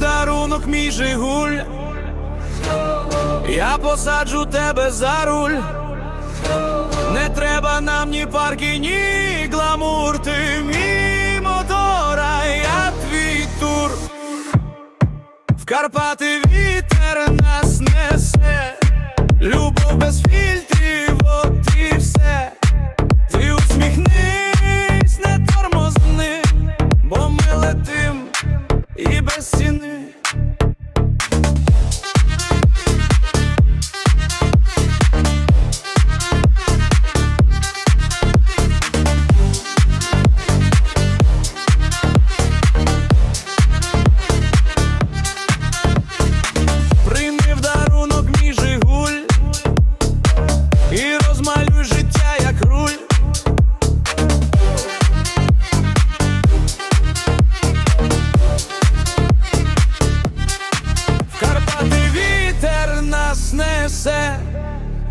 дарунок мій Жигуль. Я посаджу тебе за руль. Не треба нам ні парки, ні гламур. Ти мій мотор, а я твій тур. В Карпати вітер нас несе,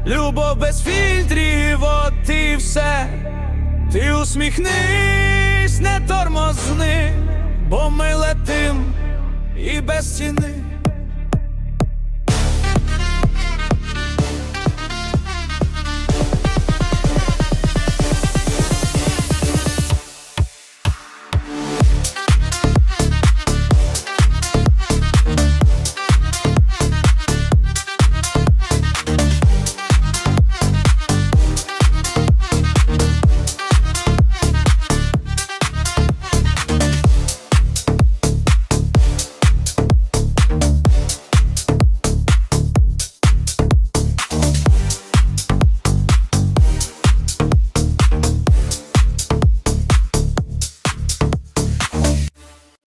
Любов без фільтрів, от і все. Ти усміхнись, не тормозни, бо ми летим і без ціни